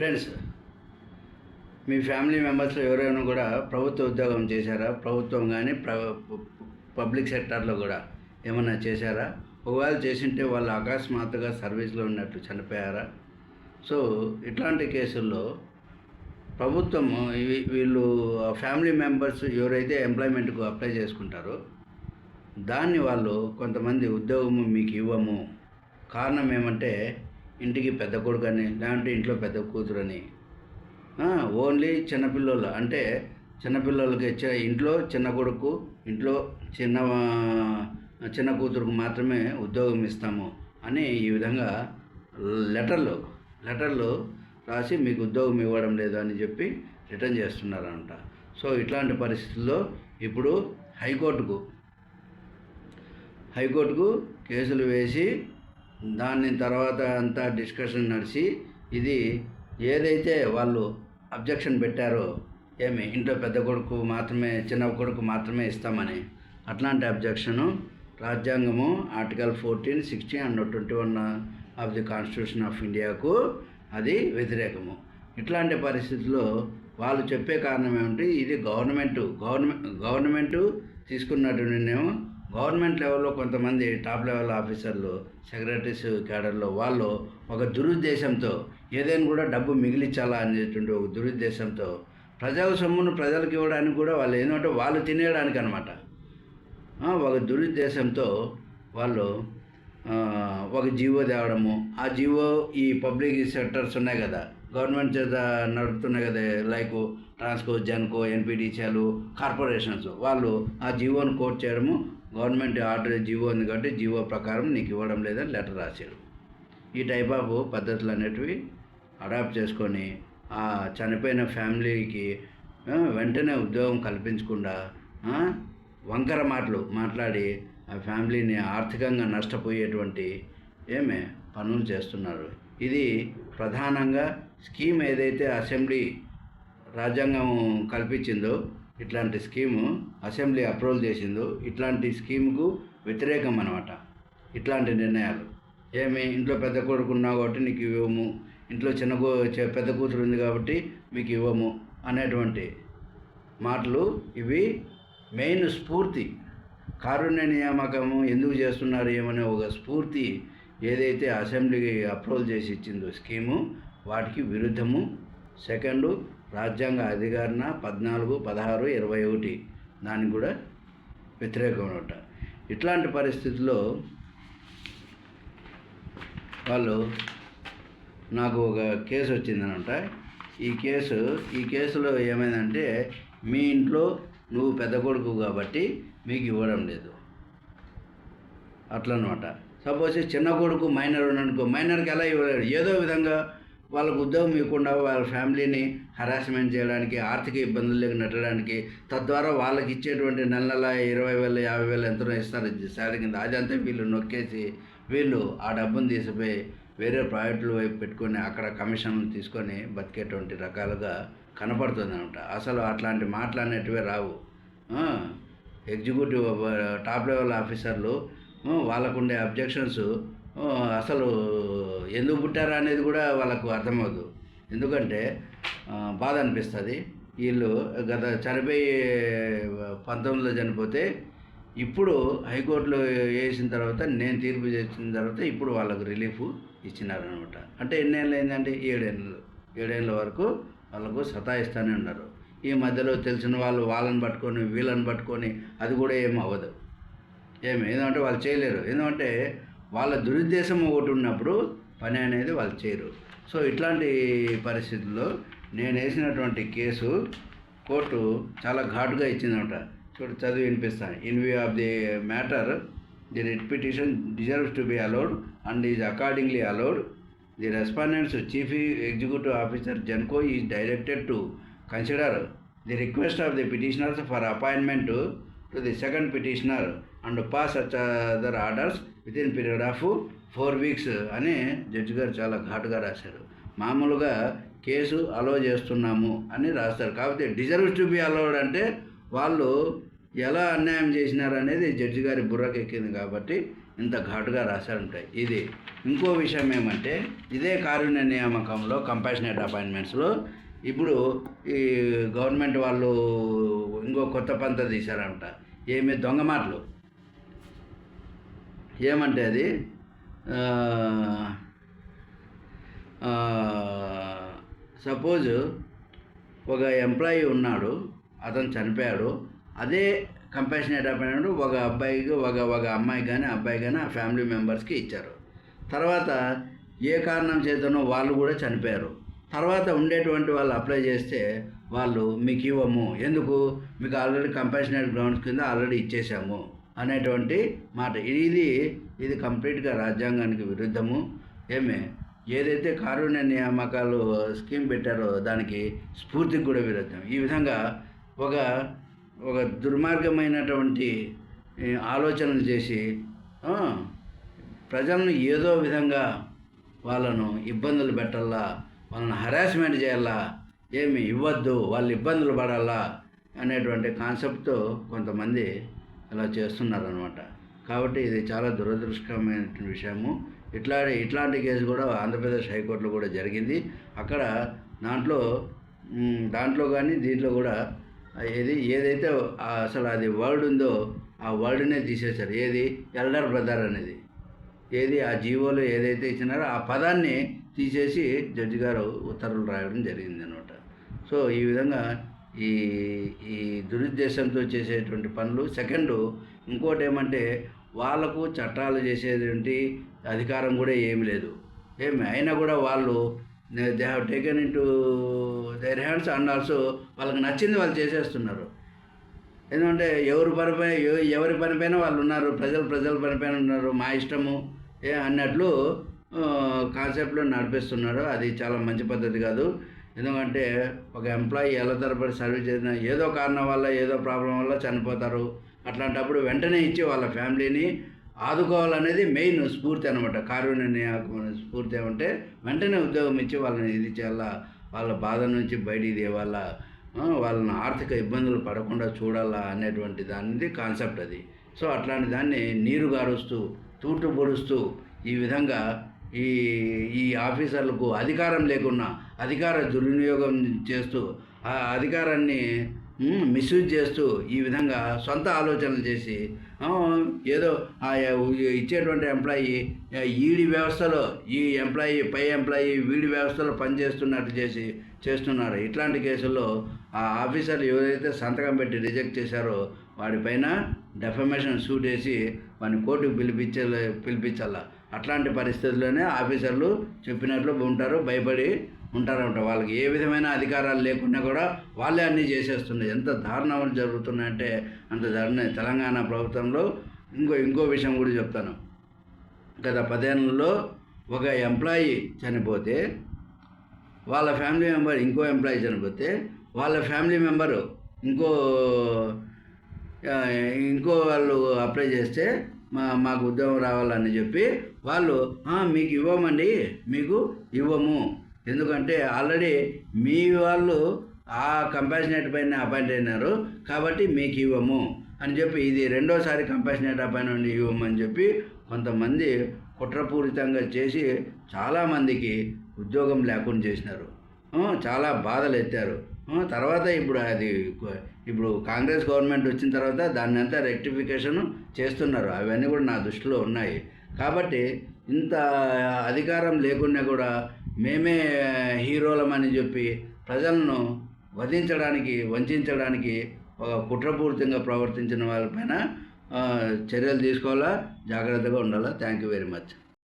Friends మీ family మెంబర్స్లో ఎవరైనా కూడా ప్రభుత్వ ఉద్యోగం చేశారా? ప్రభుత్వం కానీ ప్ర పబ్లిక్ సెక్టార్లో కూడా ఏమన్నా చేశారా? ఒకవేళ చేసింటే వాళ్ళు అకస్మాత్తుగా సర్వీస్లో ఉన్నట్టు చనిపోయారా? సో ఇట్లాంటి కేసుల్లో ప్రభుత్వం వీళ్ళు ఫ్యామిలీ మెంబర్స్ ఎవరైతే ఎంప్లాయ్మెంట్కు అప్లై చేసుకుంటారో దాన్ని వాళ్ళు కొంతమంది ఉద్యోగము మీకు ఇవ్వము. కారణం ఏమంటే ఇంటికి పెద్ద కొడుకు అని లేదంటే ఇంట్లో పెద్ద కూతురని. అని ఓన్లీ చిన్నపిల్లలు అంటే చిన్నపిల్లలకి ఇంట్లో చిన్న కొడుకు ఇంట్లో చిన్న చిన్న కూతురుకు మాత్రమే ఉద్యోగం ఇస్తాము అని ఈ విధంగా లెటర్లు లెటర్లు రాసి మీకు ఉద్యోగం ఇవ్వడం లేదు అని చెప్పి రిటర్న్ చేస్తున్నారంట. సో ఇట్లాంటి పరిస్థితుల్లో ఇప్పుడు హైకోర్టుకు హైకోర్టుకు కేసులు వేసి దాని తర్వాత అంతా డిస్కషన్ నడిచి ఇది ఏదైతే వాళ్ళు అబ్జెక్షన్ పెట్టారో ఏమి ఇంట్లో పెద్ద కొడుకు మాత్రమే చిన్న కొడుకు మాత్రమే ఇస్తామని అట్లాంటి అబ్జెక్షను రాజ్యాంగము article fourteen sixteen and twenty one of the constitution of ఇండియాకు అది వ్యతిరేకము. ఇట్లాంటి పరిస్థితుల్లో వాళ్ళు చెప్పే కారణం ఏమిటి? ఇది గవర్నమెంట్ గవర్నమెంట్ గవర్నమెంట్ తీసుకున్నట్టు నిర్ణయం గవర్నమెంట్ లెవెల్లో కొంతమంది టాప్ లెవెల్ ఆఫీసర్లు సెక్రటరీస్ క్యాడర్లో వాళ్ళు ఒక దురుద్దేశంతో ఏదైనా కూడా డబ్బు మిగిలించాలా అనేటువంటి ఒక దురుద్దేశంతో ప్రజల సొమ్మును ప్రజలకు ఇవ్వడానికి కూడా వాళ్ళు ఏంటంటే వాళ్ళు తినేయడానికి అనమాట ఒక దురుద్దేశంతో వాళ్ళు ఒక జీవో తేవడము. ఆ జీవో ఈ పబ్లిక్ సెక్టర్స్ ఉన్నాయి కదా గవర్నమెంట్ చేత నడుపుతున్నాయి కదా like Transco Genco NPDCL corporations. వాళ్ళు ఆ జీవోను కోట్ చేయడము గవర్నమెంట్ ఆర్డర్ జీవో ఉంది కాబట్టి జీవో ప్రకారం నీకు ఇవ్వడం లేదని లెటర్ రాశారు. ఈ టైప్ ఆఫ్ పద్ధతులు అనేటివి అడాప్ట్ చేసుకొని ఆ చనిపోయిన ఫ్యామిలీకి వెంటనే ఉద్యోగం కల్పించకుండా వంకర మాటలు మాట్లాడి ఆ ఫ్యామిలీని ఆర్థికంగా నష్టపోయేటువంటి ఏమే పనులు చేస్తున్నారు. ఇది ప్రధానంగా స్కీమ్ ఏదైతే అసెంబ్లీ రాజ్యాంగం కల్పించిందో ఇట్లాంటి స్కీము అసెంబ్లీ అప్రూవల్ చేసిందో ఇట్లాంటి స్కీమ్కు వ్యతిరేకం అనమాట ఇట్లాంటి నిర్ణయాలు. ఏమి? ఇంట్లో పెద్ద కొడుకు ఉన్నావు కాబట్టి నీకు ఇవ్వము. ఇంట్లో చిన్న కూ పెద్ద కూతురు ఉంది కాబట్టి మీకు ఇవ్వము అనేటువంటి మాటలు ఇవి మెయిన్ స్ఫూర్తి. కారుణ్య నియామకము ఎందుకు చేస్తున్నారు ఏమనే ఒక స్ఫూర్తి ఏదైతే అసెంబ్లీకి అప్రూవల్ చేసి ఇచ్చిందో స్కీము వాటికి విరుద్ధము. సెకండ్ రాజ్యాంగ అధికారణ పద్నాలుగు పదహారు ఇరవై ఒకటి. దానికి కూడా వ్యతిరేకం అనమాట ఇట్లాంటి పరిస్థితుల్లో వాళ్ళు నాకు ఒక కేసు వచ్చిందనమాట ఈ కేసు ఈ కేసులో ఏమైందంటే మీ ఇంట్లో నువ్వు పెద్ద కొడుకు కాబట్టి మీకు ఇవ్వడం లేదు. అట్లనమాట సపోజ్ చిన్న కొడుకు మైనర్ ఉన్నానుకో మైనర్కి ఎలా ఇవ్వలేడు? ఏదో విధంగా వాళ్ళకు ఉద్యోగం ఇవ్వకుండా వాళ్ళ ఫ్యామిలీని హరాస్మెంట్ చేయడానికి ఆర్థిక ఇబ్బందులకు నెట్టడానికి తద్వారా వాళ్ళకి ఇచ్చేటువంటి నెల నెల ఇరవై వేలు యాభై వేలు ఎంతనో ఇస్తారు. శాలరీ కింద అదంతా వీళ్ళు నొక్కేసి వీళ్ళు ఆ డబ్బును తీసిపోయి వేరే ప్రాజెక్టుల వైపు పెట్టుకొని అక్కడ కమిషన్లు తీసుకొని బతికేటువంటి రకాలుగా కనపడుతుంది అనమాట అసలు అట్లాంటి మాటలు అనేటివే రావు. ఎగ్జిక్యూటివ్ టాప్ లెవెల్ ఆఫీసర్లు వాళ్ళకుండే అబ్జెక్షన్స్ అసలు ఎందుకు పుట్టారా అనేది కూడా వాళ్ళకు అర్థమవుతుంది ఎందుకంటే బాధ అనిపిస్తుంది. వీళ్ళు గత చనిపోయి పంతొమ్మిదిలో చనిపోతే ఇప్పుడు హైకోర్టులో వేసిన తర్వాత నేను తీర్పు చేసిన తర్వాత ఇప్పుడు వాళ్ళకు రిలీఫ్ ఇచ్చినారనమాట. అంటే ఎన్నేళ్ళు అయిందంటే ఏడేళ్ళు. ఏడేళ్ళ వరకు వాళ్ళకు సతాయిస్తూనే ఉన్నారు. ఈ మధ్యలో తెలిసిన వాళ్ళు వాళ్ళని పట్టుకొని వీళ్ళని పట్టుకొని అది కూడా ఏం అవ్వదు. ఏమి? ఎందుకంటే వాళ్ళు చేయలేరు. ఎందుకంటే వాళ్ళ దురుద్దేశం ఒకటి ఉన్నప్పుడు పని అనేది వాళ్ళు చేయరు. సో ఇట్లాంటి పరిస్థితుల్లో నేను వేసినటువంటి కేసు కోర్టు చాలా ఘాటుగా ఇచ్చిందనమాట చూడు చదివి వినిపిస్తాను in view of the matter the writ petition deserves to be allowed and is accordingly allowed. The respondents chief executive officer Genco is directed to consider the request of the petitioners for appointment to the second petitioner and pass such other orders within period of four weeks అని judge గారు చాలా ఘాటుగా రాశారు. మామూలుగా case అలో చేస్తున్నాము అని రాస్తారు. కాకపోతే డిజర్వ్స్ టు బి అలౌడ్ అంటే వాళ్ళు ఎలా అన్యాయం చేసినారు అనేది జడ్జి గారి బుర్రకెక్కింది కాబట్టి ఇంత ఘాటుగా రాశారుంటాయి ఇది ఇంకో విషయం ఏమంటే ఇదే కారుణ్య నియామకంలో కంపాషనేట్ అపాయింట్మెంట్స్లో ఇప్పుడు ఈ గవర్నమెంట్ వాళ్ళు ఇంకో కొత్త పంత తీశారంట. ఏమి దొంగ మాటలు? ఏమంటే అది? సపోజ్ ఒక ఎంప్లాయీ ఉన్నాడు అతను చనిపోయాడు. అదే కంపాషనేట్ అపాయింట్మెంట్ ఒక అబ్బాయికి ఒక ఒక అమ్మాయి కానీ అబ్బాయి కానీ ఆ ఫ్యామిలీ మెంబర్స్కి ఇచ్చారు. తర్వాత ఏ కారణం చేతనో వాళ్ళు కూడా చనిపోయారు. తర్వాత ఉండేటువంటి వాళ్ళు అప్లై చేస్తే వాళ్ళు మీకు ఇవ్వము. ఎందుకు? మీకు ఆల్రెడీ కంపాషనేట్ గ్రౌండ్స్ కింద ఆల్రెడీ ఇచ్చేసాము. అనేటువంటి మాట. ఇది ఇది కంప్లీట్గా రాజ్యాంగానికి విరుద్ధము. ఏమే? ఏదైతే కారుణ్య నియామకాలు స్కీమ్ పెట్టారో దానికి స్ఫూర్తికి కూడా విరుద్ధం. ఈ విధంగా ఒక ఒక దుర్మార్గమైనటువంటి ఆలోచనలు చేసి ప్రజలను ఏదో విధంగా వాళ్ళను ఇబ్బందులు పెట్టాలా? వాళ్ళని హరాస్మెంట్ చేయాలా? ఏమి ఇవ్వద్దు వాళ్ళు ఇబ్బందులు పడాలా? అనేటువంటి కాన్సెప్ట్తో కొంతమంది అలా చేస్తున్నారనమాట కాబట్టి ఇది చాలా దురదృష్టమైన విషయము. ఇట్లా ఇట్లాంటి కేసు కూడా ఆంధ్రప్రదేశ్ హైకోర్టులో కూడా జరిగింది. అక్కడ దాంట్లో దాంట్లో కానీ దీంట్లో కూడా ఏది ఏదైతే అసలు అది వర్డ్ ఉందో ఆ వర్డ్నే తీసేశారు. ఏది? ఎల్డర్ బ్రదర్ అనేది. ఏది? ఆ జీవోలో ఏదైతే ఇచ్చినారో ఆ పదాన్ని తీసేసి జడ్జి గారు ఉత్తర్వులు రాయడం జరిగింది అనమాట సో ఈ విధంగా ఈ ఈ దురుద్దేశంతో చేసేటువంటి పనులు. సెకండ్ ఇంకోటి ఏమంటే వాళ్ళకు చట్టాలు చేసేటువంటి అధికారం కూడా ఏమి లేదు. ఏమి? అయినా కూడా వాళ్ళు they have taken into their hands and also వాళ్ళకి నచ్చింది వాళ్ళు చేసేస్తున్నారు. ఎందుకంటే ఎవరి పనిపై ఎవరి పనిపైన వాళ్ళు ఉన్నారు. ప్రజలు ప్రజల పనిపైన ఉన్నారు. మా ఇష్టము. ఏ అన్నట్లు కాన్సెప్ట్లో నడిపిస్తున్నారు అది చాలా మంచి పద్ధతి కాదు. ఎందుకంటే ఒక ఎంప్లాయీ ఎలా తరబడి సర్వీస్ చేసిన ఏదో కారణం వల్ల ఏదో ప్రాబ్లం వల్ల చనిపోతారు. అట్లాంటప్పుడు వెంటనే ఇచ్చి వాళ్ళ ఫ్యామిలీని ఆదుకోవాలనేది మెయిన్ స్ఫూర్తి అనమాట కారుణ్య స్ఫూర్తి ఏమంటే వెంటనే ఉద్యోగం ఇచ్చి వాళ్ళని ఇది చేయాలా? వాళ్ళ బాధ నుంచి బయటికి తేవాలా? వాళ్ళని ఆర్థిక ఇబ్బందులు పడకుండా చూడాలా అనేటువంటి దానిది కాన్సెప్ట్ అది. సో అట్లాంటి దాన్ని నీరు గారుస్తూ తూటు పొడుస్తూ ఈ విధంగా ఈ ఈ ఆఫీసర్లకు అధికారం లేకున్నా అధికార దుర్వినియోగం చేస్తూ ఆ అధికారాన్ని మిస్యూజ్ చేస్తూ ఈ విధంగా సొంత ఆలోచనలు చేసి ఏదో ఆ ఇచ్చేటువంటి ఎంప్లాయీ ఈడి వ్యవస్థలో ఈ ఎంప్లాయీ పై ఎంప్లాయీ వీడి వ్యవస్థలో పనిచేస్తున్నట్టు చేసి చేస్తున్నారు. ఇట్లాంటి కేసుల్లో ఆ ఆఫీసర్లు ఎవరైతే సంతకం పెట్టి రిజెక్ట్ చేశారో వాడిపైన డెఫమేషన్ సూట్ వేసి వాడిని కోర్టుకు పిలిపించే పిలిపించాలా? అట్లాంటి పరిస్థితుల్లోనే ఆఫీసర్లు చెప్పినట్లు ఉంటారు భయపడి ఉంటారంట వాళ్ళకి. ఏ విధమైన అధికారాలు లేకున్నా కూడా వాళ్ళే అన్నీ చేసేస్తున్నాయి ఎంత దారుణాలు జరుగుతున్నాయంటే అంత దారుణ. తెలంగాణ ప్రభుత్వంలో ఇంకో ఇంకో విషయం కూడా చెప్తాను. గత పదేళ్ళలో ఒక ఎంప్లాయీ చనిపోతే వాళ్ళ ఫ్యామిలీ మెంబర్ ఇంకో ఎంప్లాయీ చనిపోతే వాళ్ళ ఫ్యామిలీ మెంబరు ఇంకో ఇంకో వాళ్ళు అప్లై చేస్తే మా మాకు ఉద్యోగం రావాలని చెప్పి వాళ్ళు మీకు ఇవ్వమండి మీకు ఇవ్వము. ఎందుకంటే ఆల్రెడీ మీ వాళ్ళు ఆ కంపాషనేట్ పైన అపాయింట్ అయినారు కాబట్టి మీకు ఇవ్వము అని చెప్పి ఇది రెండోసారి కంపాషనేట్ అపాయింట్మెంట్ ఇవ్వమని చెప్పి కొంతమంది కుట్రపూరితంగా చేసి చాలామందికి ఉద్యోగం లేకుండా చేసినారు. చాలా బాధలు ఎత్తారు. తర్వాత ఇప్పుడు అది ఇప్పుడు కాంగ్రెస్ గవర్నమెంట్ వచ్చిన తర్వాత దాన్ని అంతా రెక్టిఫికేషన్ చేస్తున్నారు. అవన్నీ కూడా నా దృష్టిలో ఉన్నాయి. కాబట్టి ఇంత అధికారం లేకుండా కూడా మేమే హీరోలమని చెప్పి ప్రజలను వధించడానికి వంచడానికి ఒక కుట్రపూరితంగా ప్రవర్తించిన వాళ్ళపైన చర్యలు తీసుకోవాలా? జాగ్రత్తగా ఉండాలా? Thank you very much